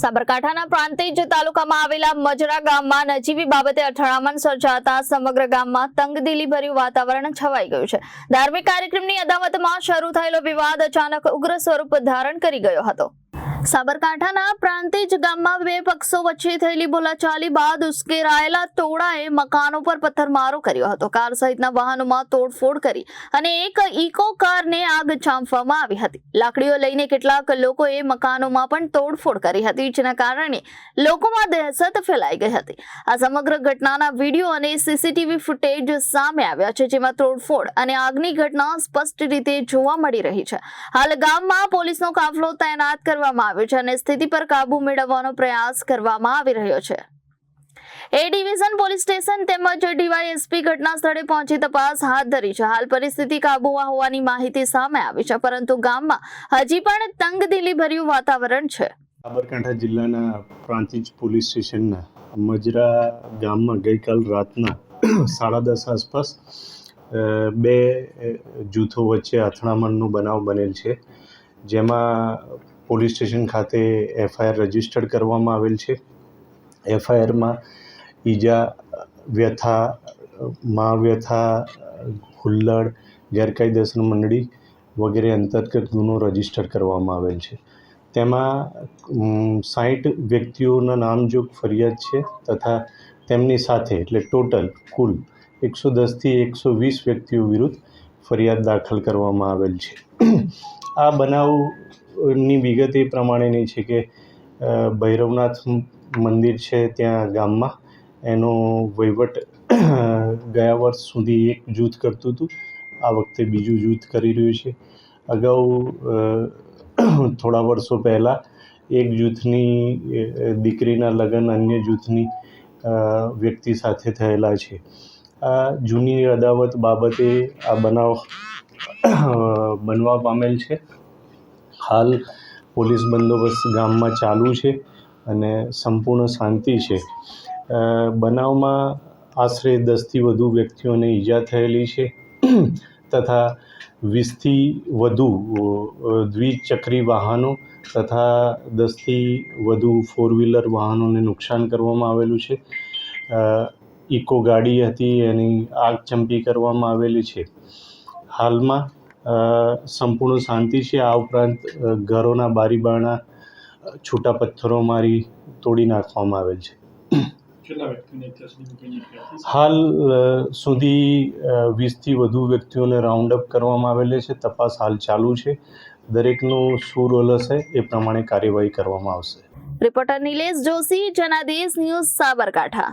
સાબરકાંઠાના પ્રાંતિજ તાલુકામાં આવેલા મજરા ગામમાં નજીવી બાબતે અથડામણ સર્જાતા સમગ્ર ગામમાં તંગદિલી ભર્યું વાતાવરણ છવાઈ ગયું છે. ધાર્મિક કાર્યક્રમની અદાવતમાં શરૂ થયેલો વિવાદ અચાનક ઉગ્ર સ્વરૂપ ધારણ કરી ગયો હતો. સાબરકાંઠાના પ્રાંતિજ ગામમાં બે પક્ષો વચ્ચે થયેલી બોલાચાલી બાદ ઉશ્કેરાયેલા ટોળાએ મકાનો પર પથ્થરમારો કર્યો હતો. કાર સહિતના વાહનોમાં તોડફોડ કરી અને એક ઇકો કારને આગ ચાંપવામાં આવી હતી. લાકડીઓ લઈને કેટલાક લોકોએ મકાનોમાં પણ તોડફોડ કરી હતી, જેના કારણે લોકોમાં દહેશત ફેલાઈ ગઈ હતી. આ સમગ્ર ઘટનાના વીડિયો અને સીસીટીવી ફૂટેજ સામે આવ્યા છે, જેમાં તોડફોડ અને આગની ઘટના સ્પષ્ટ રીતે જોવા મળી રહી છે. હાલ ગામમાં પોલીસનો કાફલો તૈનાત કરવામાં આવ્યો છે અને સ્થિતિ પર કાબુ મેળવવાનો પ્રયાસ કરવામાં આવી રહ્યો છે. એ ડિવિઝન, પોલીસ સ્ટેશન તેમજ ડીવાયએસપી ઘટના સ્થળે પહોંચી તપાસ હાથ ધરી છે. હાલ પરિસ્થિતિ કાબુમાં હોવાની માહિતી સામે આવી છે, પરંતુ ગામમાં હજી પણ તંગદિલી ભર્યું વાતાવરણ છે. સાબરકાંઠા જિલ્લાના પ્રાંતિજ પોલીસ સ્ટેશનના મજરા ગામમાં ગઈકાલ રાતના સાડા દસ આસપાસ બે જૂથો વચ્ચે અથડામણનો બનાવ બનેલ છે. જેમાં પોલીસ સ્ટેશન ખાતે એફઆઈઆર રજીસ્ટર્ડ કરવામાં આવેલ છે. એફઆઈઆરમાં ઈજા, વ્યથા મા વ્યથા હુલ્લડ, ગેરકાયદેસર મંડળી વગેરે અંતર્ગત ગુનો રજિસ્ટર કરવામાં આવેલ છે. તેમાં સાઠ વ્યક્તિઓના નામજોગ ફરિયાદ છે તથા તેમની સાથે એટલે ટોટલ કુલ એકસો દસથી એકસો વીસ વ્યક્તિઓ વિરુદ્ધ ફરિયાદ દાખલ કરવામાં આવેલ છે. આ બનાવની વિગત એ પ્રમાણેની છે કે ભૈરવનાથ મંદિર છે ત્યાં ગામમાં. એનો વહીવટ ગયા વર્ષ સુધી એક જૂથ કરતું હતું. આ વખતે બીજું જૂથ કરી રહ્યું છે. અગાઉ થોડા વર્ષો પહેલાં એક જૂથની દીકરીના લગ્ન અન્ય જૂથની વ્યક્તિ સાથે થયેલા છે. આ જૂની અદાવત બાબતે આ બનાવ બનવા પામેલ છે. હાલ પોલીસ બંદોબસ્ત ગામમાં ચાલુ છે અને સંપૂર્ણ શાંતિ છે. બનાવમાં આશરે દસથી વધુ વ્યક્તિઓને ઈજા થયેલી છે. તથા વીસથી વધુ દ્વિચક્રી વાહનો તથા દસથી વધુ ફોર વ્હીલર વાહનોને નુકસાન કરવામાં આવેલું છે. ઇકો ગાડી હતી, એની આગ ચંપી કરવામાં આવેલી છે. હાલમાં સંપૂર્ણ શાંતિ છે. આ ઉપરાંત ઘરોના બારી બારણા છૂટા પથ્થરો મારી તોડી નાખવામાં આવેલ છે? હાલ સુધી વીસથી વધુ વ્યક્તિઓને રાઉન્ડ અપ કરવામાં આવેલી છે. તપાસ હાલ ચાલુ છે. દરેકનું શું રોલ હશે એ પ્રમાણે કાર્યવાહી કરવામાં આવશે. Reporter Nilesh Joshi Janadesh news Sabarkantha.